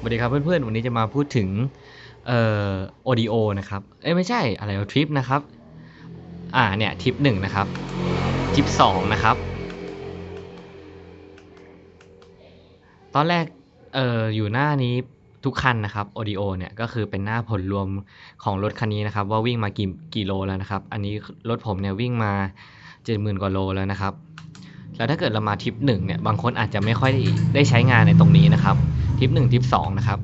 สวัสดีครับเพื่อนๆ วันนี้จะมาพูดถึงเอ่อ audio นะครับ เอ้ยไม่ใช่อะไรทริปนะครับ อ่าเนี่ยทริปหนึ่งนะครับทริปสองนะครับ ตอนแรกเอ่ออยู่หน้านี้ทุกคันนะครับ audio เนี่ยก็คือเป็นหน้าผลรวมของรถคันนี้นะครับ ว่าวิ่งมากี่กี่โลแล้วนะครับ อันนี้รถผมเนี่ยวิ่งมา70,000กว่าโลแล้วนะครับ แล้วถ้าเกิดเรามาทริปหนึ่งเนี่ยบางคนอาจจะไม่ค่อยได้ใช้งานในตรงนี้นะครับ ทิปหนึ่งทิปสองนะครับ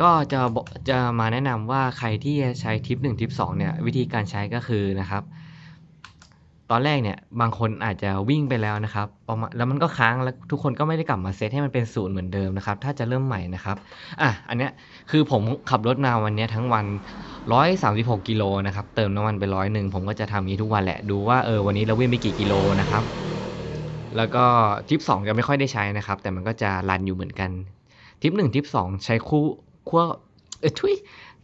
ก็จะจะมาแนะนำว่าใครที่ใช้ทิปหนึ่งทิปสองเนี่ยวิธีการใช้ก็คือนะครับ ตอนแรกเนี่ยบางคนอาจจะวิ่งไปแล้วนะครับประมาณแล้วมันก็ค้างแล้วทุกคนก็ไม่ได้กลับมาเซตให้มันเป็นศูนย์เหมือนเดิมนะครับ ถ้าจะเริ่มใหม่นะครับอะอันเนี้ยคือผมขับรถมาวันเนี้ยทั้งวัน136กิโลนะครับเติมน้ำมันไปร้อยหนึ่งผมก็จะทำอย่างนี้ทุกวันแหละดูว่าเออวันนี้เราวิ่งไปกี่กิโลนะครับแล้วก็ทิปสองจะไม่ค่อยได้ใช้นะครับ แต่มันก็จะรันอยู่เหมือนกัน ทิปหนึ่งทิปสองใช้คู่ขั้วเออทุย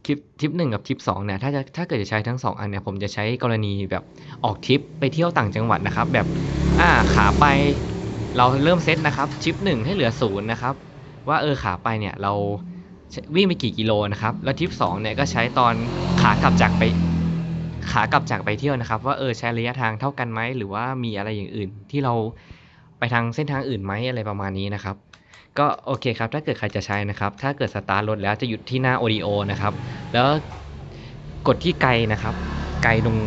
คลิปทิปหนึ่งกับทิปสองเนี่ยถ้าจะถ้าเกิดจะใช้ทั้งสองอันเนี่ยผมจะใช้กรณีแบบออกทิปไปเที่ยวต่างจังหวัดนะครับ แบบอ่าขาไปเราเริ่มเซตนะครับทิปหนึ่งให้เหลือศูนย์นะครับ ว่าเออขาไปเนี่ยเราวิ่งไปกี่กิโลนะครับ แล้วทิปสองเนี่ยก็ใช้ตอนขากลับจากไปขากลับจากไปเที่ยวนะครับ ว่าเออใช้ระยะทางเท่ากันไหมหรือว่ามีอะไรอย่างอื่น ที่เราไปทางเส้นทางอื่นไหมอะไรประมาณนี้นะครับ ก็โอเคครับ ถ้าเกิดใครจะใช้นะครับ ถ้าเกิดสตาร์ทรถแล้วจะหยุดที่หน้า audio นะครับ แล้วกดที่ไกลนะครับ ไกลตรง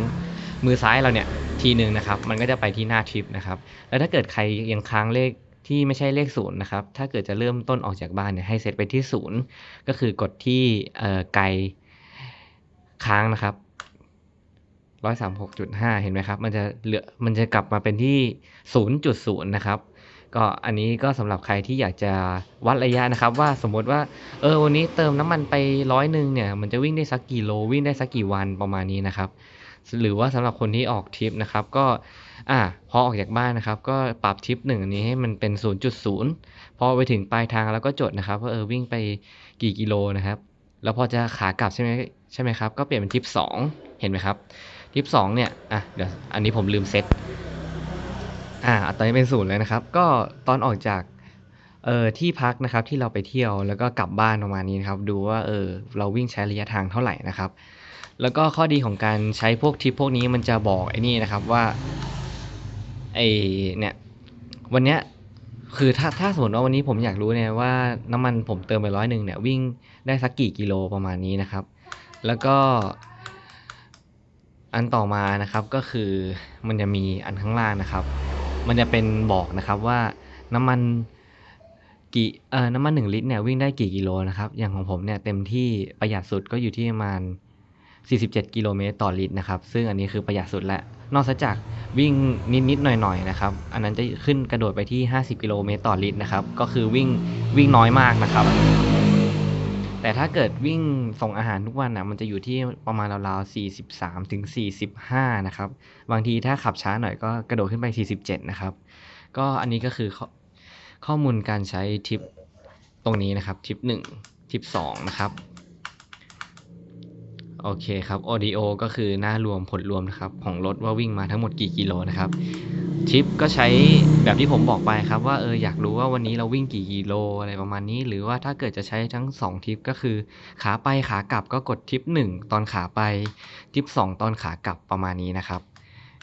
มือซ้ายเราเนี่ยทีหนึ่งนะครับ มันก็จะไปที่หน้าทริปนะครับ แล้วถ้าเกิดใครยังค้างเลขที่ไม่ใช่เลขศูนย์นะครับ ถ้าเกิดจะเริ่มต้นออกจากบ้านเนี่ยให้เซตไปที่ศูนย์ก็คือกดที่เออไกลค้างนะครับร้อยสามหกจุดห้าเห็นไหมครับ มันจะเหลือ มันจะกลับมาเป็นที่ศูนย์จุดศูนย์นะครับ ก็อันนี้ก็สำหรับใครที่อยากจะวัดระยะนะครับ ว่าสมมติว่าเออวันนี้เติมน้ำมันไปร้อยหนึ่งเนี่ยมันจะวิ่งได้สักกี่โลวิ่งได้สักกี่วันประมาณนี้นะครับ หรือว่าสำหรับคนที่ออกทริปนะครับก็อ่าพอออกจากบ้านนะครับ ก็ปรับทริปหนึ่งอันนี้ให้มันเป็น 0.0 พอไปถึงปลายทางแล้วก็จดนะครับว่าเออวิ่งไปกี่กิโลนะครับ แล้วพอจะขากลับใช่ไหมใช่ไหมครับก็เปลี่ยนเป็นทริปสองเห็นไหมครับทริปสองเนี่ยอะเดี๋ยวอันนี้ผมลืมเซต อ่าตอนนี้เป็นศูนย์เลยนะครับ ก็ตอนออกจากเอ่อที่พักนะครับที่เราไปเที่ยวแล้วก็กลับบ้านประมาณนี้นะครับ ดูว่าเออเราวิ่งใช้ระยะทางเท่าไหร่นะครับ แล้วก็ข้อดีของการใช้พวกทิปพวกนี้มันจะบอกไอ้นี่นะครับว่าไอเนี่ยวันเนี้ยคือถ้าถ้าสมมติว่าวันนี้ผมอยากรู้เนี่ยว่าน้ำมันผมเติมไปร้อยหนึ่งเนี่ยวิ่งได้สักกี่กิโลประมาณนี้นะครับ แล้วก็ อันต่อมานะครับก็คือมันจะมีอันข้างล่างนะครับ มันจะเป็นบอกนะครับว่าน้ำมันกี่เอ่อน้ำมันหนึ่งลิตรเนี่ยวิ่งได้กี่กิโลนะครับ อย่างของผมเนี่ยเต็มที่ประหยัดสุดก็อยู่ที่ประมาณ 47 กิโลเมตรต่อลิตรนะครับ ซึ่งอันนี้คือประหยัดสุดแล้วนอกจากวิ่งนิดๆหน่อยๆนะครับ อันนั้นจะขึ้นกระโดดไปที่ 50 กิโลเมตรต่อลิตรนะครับ ก็คือวิ่งวิ่งน้อยมากนะครับ แต่ถ้าเกิดวิ่งส่งอาหารทุกวันนะมันจะอยู่ที่ประมาณราวๆ43ถึง45 นะครับ บางทีถ้าขับช้าหน่อยก็กระโดดขึ้นไป 47 นะครับ ก็อันนี้ก็คือข้อข้อมูลการใช้ทิปตรงนี้นะครับทิป1ทิป2นะครับโอเคครับ audio ก็คือหน้ารวมผลรวมนะครับ ของรถว่าวิ่งมาทั้งหมดกี่กิโลนะครับ ทริปก็ใช้แบบที่ผมบอกไปครับว่าเอออยากรู้ว่าวันนี้เราวิ่งกี่กิโลอะไรประมาณนี้ หรือว่าถ้าเกิดจะใช้ทั้ง 2ทริปก็คือ ขาไปขากลับก็กดทริป 1 ตอนขาไปทริป 2 ตอนขากลับประมาณนี้นะครับ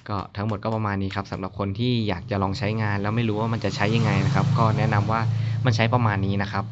ก็ทั้งหมดก็ประมาณนี้ครับสำหรับคนที่อยากจะลองใช้งานแล้วไม่รู้ว่ามันจะใช้ยังไงนะครับ ก็แนะนำว่ามันใช้ประมาณนี้นะครับ